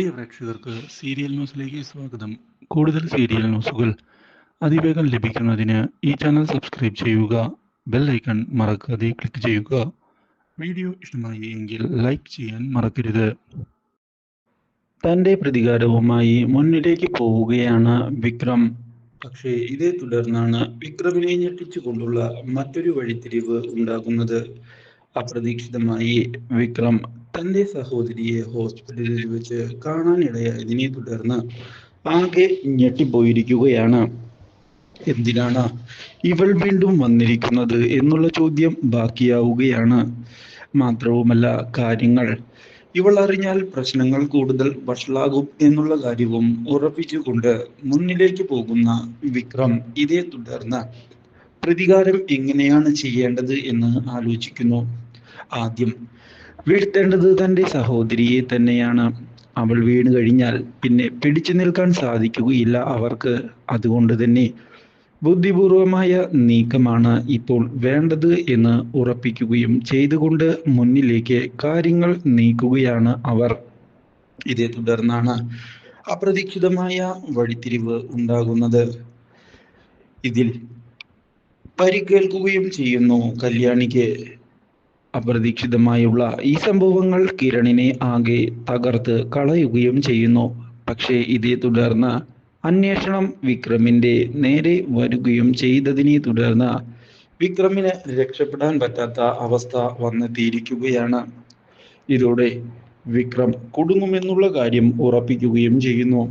പ്രിയ പ്രേക്ഷകർക്ക് സീരിയൽ ന്യൂസിലേക്ക് സ്വാഗതം. കൂടുതൽ സീരിയൽ ന്യൂസുകൾ അതിവേഗം ലഭിക്കുന്നതിന് ഈ ചാനൽ സബ്സ്ക്രൈബ് ചെയ്യുക ബെൽ ഐക്കൺ മറക്കാതെ ക്ലിക്ക് ചെയ്യുക. വീഡിയോ ഇഷ്ടമായി എങ്കിൽ ലൈക്ക് ചെയ്യാൻ മറക്കരുത്. തന്റെ പ്രതികാരവുമായി മുന്നിലേക്ക് പോവുകയാണ് വിക്രം. പക്ഷേ ഇതേ തുടർന്നാണ് വിക്രമിനെ ഞെട്ടിച്ചുകൊണ്ടുള്ള മറ്റൊരു വഴിത്തിരിവ് ഉണ്ടാകുന്നത്. അപ്രതീക്ഷിതമായി വിക്രം തന്റെ സഹോദരിയെ ഹോസ്പിറ്റലിൽ വെച്ച് കാണാനിടയായതിനെ തുടർന്ന് ആകെ ഞെട്ടിപ്പോയിരിക്കുകയാണ്. എന്തിനാണ് ഇവൾ വീണ്ടും വന്നിരിക്കുന്നത് എന്നുള്ള ചോദ്യം ബാക്കിയാവുകയാണ്. മാത്രവുമല്ല കാര്യങ്ങൾ. ഇവൾ അറിഞ്ഞാൽ പ്രശ്നങ്ങൾ കൂടുതൽ വഷളാകും എന്നുള്ള കാര്യവും ഉറപ്പിച്ചുകൊണ്ട് മുന്നിലേക്ക് പോകുന്ന വിക്രം ഇതേ തുടർന്ന് പ്രതികാരം എങ്ങനെയാണ് ചെയ്യേണ്ടത് എന്ന് ആലോചിക്കുന്നു. ആദ്യം വീഴ്ത്തേണ്ടത് തന്റെ സഹോദരിയെ തന്നെയാണ്. അവൾ വീണ് കഴിഞ്ഞാൽ പിന്നെ പിടിച്ചു നിൽക്കാൻ സാധിക്കുകയില്ല അവർക്ക്. അതുകൊണ്ട് തന്നെ ബുദ്ധിപൂർവമായ നീക്കമാണ് ഇപ്പോൾ വേണ്ടത് എന്ന് ഉറപ്പിക്കുകയും ചെയ്തുകൊണ്ട് മുന്നിലേക്ക് കാര്യങ്ങൾ നീക്കുകയാണ് അവർ. ഇതേ തുടർന്നാണ് അപ്രതീക്ഷിതമായ വഴിത്തിരിവ് ഉണ്ടാകുന്നത്. ഇതിൽ പരിക്കേൽക്കുകയും ചെയ്യുന്നു കല്യാണിക്ക്. അപ്രതീക്ഷിതമായുള്ള ഈ സംഭവങ്ങൾ കിരണിനെ ആകെ തകർത്ത് കളയുകയും ചെയ്യുന്നു. പക്ഷേ ഇതേ തുടർന്ന് അന്വേഷണം വിക്രമിന്റെ നേരെ വരികയും ചെയ്തതിനെ തുടർന്ന് വിക്രമിന് രക്ഷപ്പെടാൻ പറ്റാത്ത അവസ്ഥ വന്നെത്തിയിരിക്കുകയാണ്. ഇതോടെ വിക്രം കുടുങ്ങുമെന്നുള്ള കാര്യം ഉറപ്പിക്കുകയും ചെയ്യുന്നു.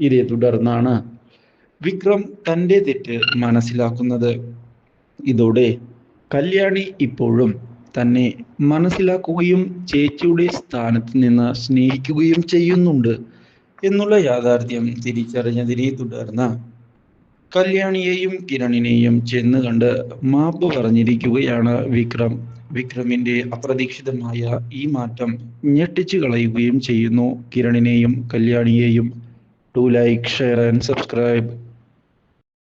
ഇതേ തുടർന്നാണ് വിക്രം തന്റെ തെറ്റ് മനസ്സിലാക്കുന്നത്. ഇതോടെ കല്യാണി ഇപ്പോഴും തന്നെ മനസ്സിലാക്കുകയും ചേച്ചിയുടെ സ്ഥാനത്ത് നിന്ന് സ്നേഹിക്കുകയും ചെയ്യുന്നുണ്ട് എന്നുള്ള യാഥാർത്ഥ്യം തിരിച്ചറിഞ്ഞതിനെ തുടർന്ന് കല്യാണിയെയും കിരണിനെയും ചെന്ന് കണ്ട് മാപ്പ് പറഞ്ഞിരിക്കുകയാണ് വിക്രം. വിക്രമിന്റെ അപ്രതീക്ഷിതമായ ഈ മാറ്റം ഞെട്ടിച്ചു കളയുകയും ചെയ്യുന്നു. കിരണിനെയും കല്യാണിയെയും to like share and subscribe.